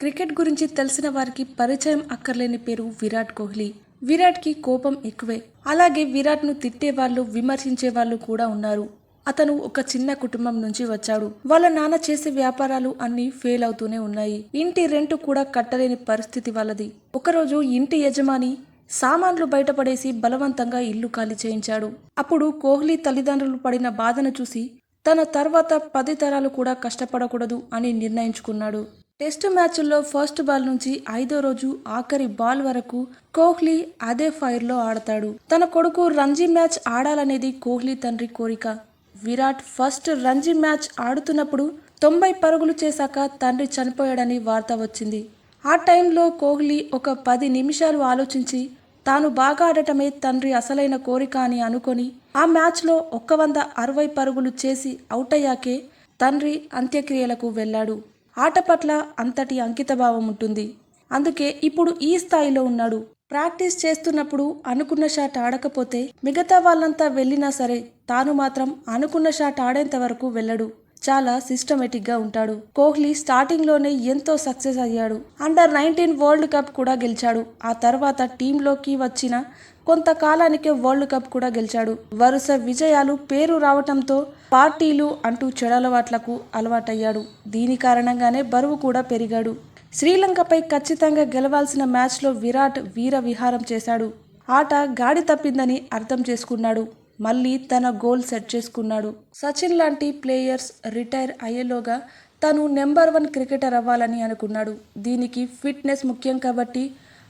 Cricket గురించి తెలిసిన వారికి పరిచయం అక్కర్లేని పేరు విరాట్ కోహ్లీ. విరాట్కి కోపం ఎక్కువే. అలాగే విరాట్ను తిట్టే వాళ్ళు విమర్శించే వాళ్ళు కూడా ఉన్నారు. అతను ఒక చిన్న కుటుంబం నుంచి వచ్చాడు. వాళ్ళ నాన్న చేసే వ్యాపారాలు అన్ని ఫెయిల్ అవుతూనే ఉన్నాయి. ఇంటి రెంట్ కూడా కట్టలేని పరిస్థితి వాళ్ళది. ఒకరోజు ఇంటి యజమాని సామాన్లు బయటపడేసి బలవంతంగా ఇల్లు ఖాళీ చేయించాడు. అప్పుడు కోహ్లీ తల్లిదండ్రులు పడిన బాధను చూసి తన తర్వాత పది తరాలు కూడా కష్టపడకూడదు అని నిర్ణయించుకున్నాడు. టెస్టు మ్యాచ్ల్లో ఫస్ట్ బాల్ నుంచి ఐదో రోజు ఆఖరి బాల్ వరకు కోహ్లీ అదే ఫైర్లో ఆడతాడు. తన కొడుకు రంజీ మ్యాచ్ ఆడాలనేది కోహ్లీ తండ్రి కోరిక. విరాట్ ఫస్ట్ రంజీ మ్యాచ్ ఆడుతున్నప్పుడు తొంభై పరుగులు చేశాక తండ్రి చనిపోయాడని వార్త వచ్చింది. ఆ టైంలో కోహ్లీ ఒక పది నిమిషాలు ఆలోచించి తాను బాగా ఆడటమే తండ్రి అసలైన కోరిక అని అనుకొని ఆ మ్యాచ్లో ఒక్క వంద అరవై పరుగులు చేసి అవుట్ అయ్యాకే తండ్రి అంత్యక్రియలకు వెళ్ళాడు. ఆట పట్ల అంతటి అంకితభావం ఉంటుంది. అందుకే ఇప్పుడు ఈ స్థాయిలో ఉన్నాడు. ప్రాక్టీస్ చేస్తున్నప్పుడు అనుకున్న షాట్ ఆడకపోతే మిగతా వాళ్ళంతా వెళ్ళినా సరే తాను మాత్రం అనుకున్న షాట్ ఆడేంత వరకు వెళ్ళడు. చాలా సిస్టమేటిక్గా ఉంటాడు. కోహ్లీ స్టార్టింగ్లోనే ఎంతో సక్సెస్ అయ్యాడు. అండర్ నైన్టీన్ వరల్డ్ కప్ కూడా గెలిచాడు. ఆ తర్వాత టీంలోకి వచ్చిన కొంతకాలానికే వరల్డ్ కప్ కూడా గెలిచాడు. వరుస విజయాలు పేరు రావటంతో పార్టీలు అంటూ చెడలవాట్లకు అలవాటయ్యాడు. దీని కారణంగానే బరువు కూడా పెరిగాడు. శ్రీలంకపై ఖచ్చితంగా గెలవాల్సిన మ్యాచ్లో విరాట్ వీర విహారం చేశాడు. ఆట గాడి తప్పిందని అర్థం చేసుకున్నాడు. మళ్ళీ తన గోల్ సెట్ చేసుకున్నాడు. సచిన్ లాంటి ప్లేయర్స్ రిటైర్ అయ్యేలోగా తను నెంబర్ వన్ క్రికెటర్ అవ్వాలని అనుకున్నాడు. దీనికి ఫిట్నెస్ ముఖ్యం కాబట్టి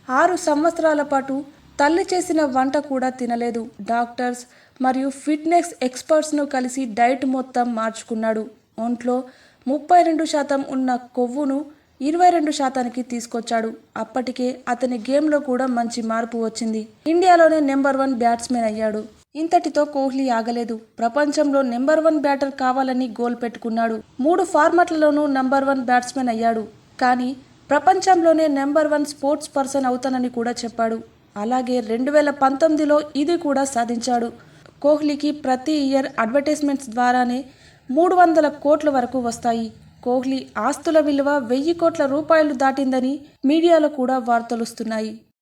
ఆరు సంవత్సరాల పాటు తల్లి చేసిన వంట కూడా తినలేదు. డాక్టర్స్ మరియు ఫిట్నెస్ ఎక్స్పర్ట్స్ను కలిసి డైట్ మొత్తం మార్చుకున్నాడు. ఒంట్లో ముప్పై రెండు శాతం ఉన్న కొవ్వును ఇరవై రెండు శాతానికి తీసుకొచ్చాడు. అప్పటికే అతని గేమ్లో కూడా మంచి మార్పు వచ్చింది. ఇండియాలోనే నెంబర్ వన్ బ్యాట్స్మెన్ అయ్యాడు. ఇంతటితో కోహ్లీ ఆగలేదు. ప్రపంచంలో నెంబర్ వన్ బ్యాటర్ కావాలని గోల్ పెట్టుకున్నాడు. మూడు ఫార్మాట్లలోనూ నెంబర్ వన్ బ్యాట్స్మెన్ అయ్యాడు. కానీ ప్రపంచంలోనే నెంబర్ వన్ స్పోర్ట్స్ పర్సన్ అవుతానని కూడా చెప్పాడు. అలాగే రెండు వేల పంతొమ్మిదిలో ఇది కూడా సాధించాడు. కోహ్లీకి ప్రతి ఇయర్ అడ్వర్టైజ్మెంట్స్ ద్వారానే మూడు వందల కోట్ల వరకు వస్తాయి. కోహ్లీ ఆస్తుల విలువ వెయ్యి కోట్ల రూపాయలు దాటిందని మీడియాలో కూడా వార్తలొస్తున్నాయి.